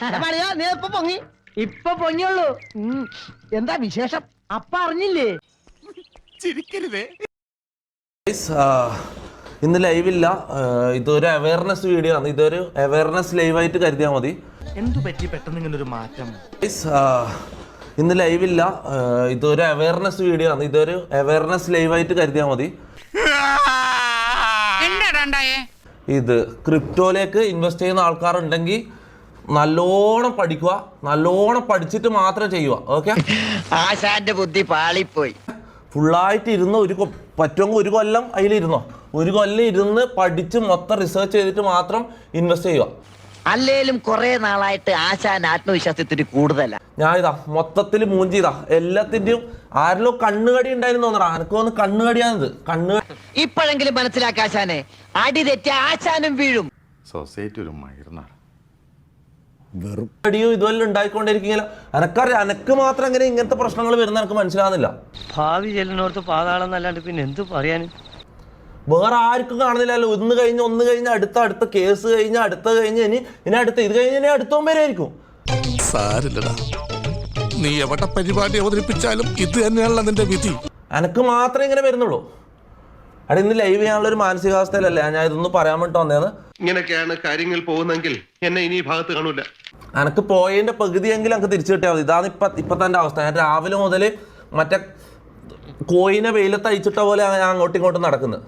പണിയാ നീ ഇപ്പൊ പൊങ്ങി. ഇപ്പൊ പൊങ്ങിയുള്ളൂ. എന്താ വിശേഷം? അപ്പ അറിഞ്ഞില്ലേ? ചിരിക്കരുതേ. ഇന്ന് ലൈവില്ല ഇതൊരു അവയർനെസ് വീഡിയോ ആണ്. ഇതൊരു അവയർനെസ് ലൈവായിട്ട് കരുതിയാൽ മതി. എന്തു പറ്റി? പെട്ടെന്ന് ഇങ്ങനെ ഒരു മാറ്റം ഇന്ന് ലൈവില്ല ഇതൊരു അവയർനെസ് വീഡിയോ ആണ്. ഇതൊരു അവയർനെസ് ലൈവായിട്ട് കരുതിയാൽ മതി. ഇത് ക്രിപ്റ്റോയിലേക്ക് ഇൻവെസ്റ്റ് ചെയ്യുന്ന ആൾക്കാരുണ്ടെങ്കിൽ നല്ലോണം പഠിക്കുക നല്ലോണം പഠിച്ചിട്ട് മാത്രം ചെയ്യുക. ഓക്കെ ആശാന്റെ ബുദ്ധി പാളിപ്പോയി. ഫുള്ളായിട്ട് ഇരുന്ന് ഒരു പറ്റുമെങ്കിൽ ഒരു കൊല്ലം അതിലിരുന്നോ. ഒരു കൊല്ലം ഇരുന്ന് പഠിച്ച് മൊത്തം റിസർച്ച് ചെയ്തിട്ട് മാത്രം ഇൻവെസ്റ്റ് ചെയ്യുക. അല്ലേലും കുറെ നാളായിട്ട് ആശാൻ ആത്മവിശ്വാസത്തിന് കൂടുതലാണ് ഞാൻ ഇതാ മൊത്തത്തിൽ മൂഞ്ചിതാ എല്ലാത്തിന്റെയും ആരിലോ കണ്ണുകടി ഉണ്ടായിരുന്നു തോന്നണ എനിക്ക് തോന്നുന്നു കണ്ണുകടിയാണിത്. കണ്ണു ഇപ്പോഴെങ്കിലും മനസ്സിലാക്കാശാനെ അടി തെറ്റി ആശാനും വീഴും. സൊസൈറ്റി ഒരു മയർന്നാണ് അടിയോ ഇതുവല്ല ഉണ്ടായിക്കൊണ്ടിരിക്കുകയില്ല. എനക്കറിയാം അനക്ക് മാത്രം എങ്ങനെ ഇങ്ങനത്തെ പ്രശ്നങ്ങൾ വരുന്ന എനിക്ക് മനസ്സിലാകുന്നില്ല ഭാവി ചെല്ലിനോർത്ത് പാതാളം എന്നല്ലാണ്ട് പിന്നെ എന്ത് പറയാനും? വേറെ ആർക്കും കാണുന്നില്ലല്ലോ. ഒന്ന് കഴിഞ്ഞ് ഒന്ന് കഴിഞ്ഞ് അടുത്ത അടുത്ത കേസ് കഴിഞ്ഞ് അടുത്ത കഴിഞ്ഞ് ഇനി ഇനി അടുത്ത ഇത് കഴിഞ്ഞ് ഇനി അടുത്തോം വരെയായിരിക്കും. സാരില്ലടാ. നീ എവിടെ പരിപാടി അവതരിപ്പിച്ചാലും ഇത് തന്നെയാണല്ലോ നിന്റെ വിധി. അനക്ക് മാത്രമേ ഇങ്ങനെ വരുന്നുള്ളൂ. അവിടെ ഇന്ന് ലൈവ് ചെയ്യാനുള്ള ഒരു മാനസികാവസ്ഥയിലല്ലേ ഞാൻ ഇതൊന്നും പറയാൻ വേണ്ടി വന്നേന്ന്? ഇങ്ങനെയൊക്കെയാണ് കാര്യങ്ങൾ പോകുന്നതെങ്കിൽ എന്നെ ഇനി ഈ ഭാഗത്ത് കാണൂല. എനക്ക് പോയതിന്റെ പകുതിയെങ്കിലും എനിക്ക് തിരിച്ചു കിട്ടിയാൽ മതി. ഇതാണ് ഇപ്പം ഇപ്പം തന്റെ അവസ്ഥ. ഞാൻ രാവിലെ മുതൽ മറ്റേ കോയിനെ വെയിലത്ത് അയച്ചിട്ട പോലെ ഞാൻ അങ്ങോട്ടും ഇങ്ങോട്ടും നടക്കുന്നത്.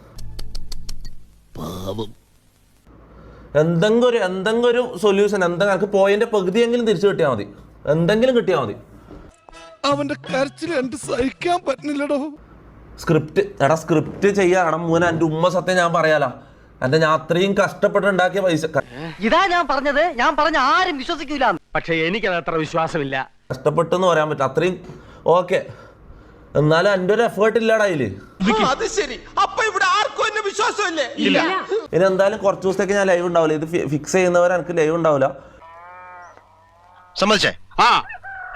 എന്തെങ്കിലും ഒരു എന്തെങ്കിലും ഒരു സൊല്യൂഷൻ എന്തെങ്കിലും എനിക്ക് പോയതിന്റെ പകുതിയെങ്കിലും തിരിച്ചു കിട്ടിയാൽ മതി. എന്തെങ്കിലും കിട്ടിയാൽ മതി. അവന്റെ കരച്ചിൽ എനിക്ക് സഹിക്കാൻ പറ്റുന്നില്ലടോ. സ്ക്രിപ്റ്റ് എടാ സ്ക്രിപ്റ്റ് ചെയ്യാണം മൂന്ന് എന്റെ ഉമ്മ സത്യം ഞാൻ പറയാലോ. എന്റെ ഞാൻ അത്രയും കഷ്ടപ്പെട്ടുണ്ടാക്കിയ പൈസ ഇതാ ഞാൻ പറഞ്ഞത്. ഞാൻ പറഞ്ഞ ആരും വിശ്വസിക്കൂല പക്ഷെ എനിക്കത് അത്ര വിശ്വാസമില്ല. കഷ്ടപ്പെട്ടെന്ന് പറയാൻ പറ്റും അത്രയും ഓക്കെ. എന്നാലും എന്റെ ഒരു എഫേർട്ട് ഇല്ലടാ അതിൽ. അത് ശരി. അപ്പൊ ഇവിടെ ആർക്കും എന്നെ വിശ്വാസമില്ലേ? ഇനി എന്തായാലും കുറച്ച് ദിവസത്തേക്ക് ഞാൻ ലൈവ് ഉണ്ടാവില്ല. ഇത് ഫിക്സ് ചെയ്യുന്നവരെ എനിക്ക് ലൈവ് ഉണ്ടാവില്ല. സമ്മതിച്ചേ? ആ.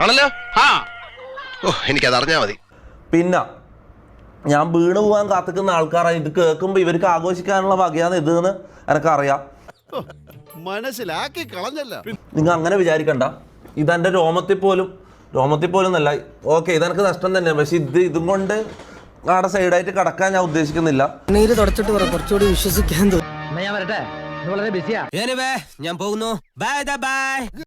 ആണല്ലോ? ആ. ഓ എനിക്കത് അറിഞ്ഞാ മതി. പിന്നെ ഞാൻ വീണ് പോകാൻ കാത്തിക്കുന്ന ആൾക്കാരാണ്. ഇത് കേൾക്കുമ്പോൾ ഇവർക്ക് ആഘോഷിക്കാനുള്ള വകയാണ് ഇത് എന്ന് എനക്കറിയാം മനസ്സിലാക്കി കളഞ്ഞല്ല. നിങ്ങൾ അങ്ങനെ വിചാരിക്കണ്ട. ഇതെന്റെ രോമത്തിൽ പോലും രോമത്തിൽ പോലും നല്ല ഓക്കെ ഇതെനിക്ക് നഷ്ടം തന്നെ പക്ഷെ ഇത് ഇതും കൊണ്ട് അവിടെ സൈഡായിട്ട് കടക്കാൻ ഞാൻ ഉദ്ദേശിക്കുന്നില്ല. നീര് തുടച്ചിട്ട് പറ കുറച്ചുകൂടി വിശ്വസിക്കാൻ തോന്നുന്നു ഞാൻ വരട്ടെ? വളരെ ബിസിയാ ഞാൻ പോകുന്നു. Bye bye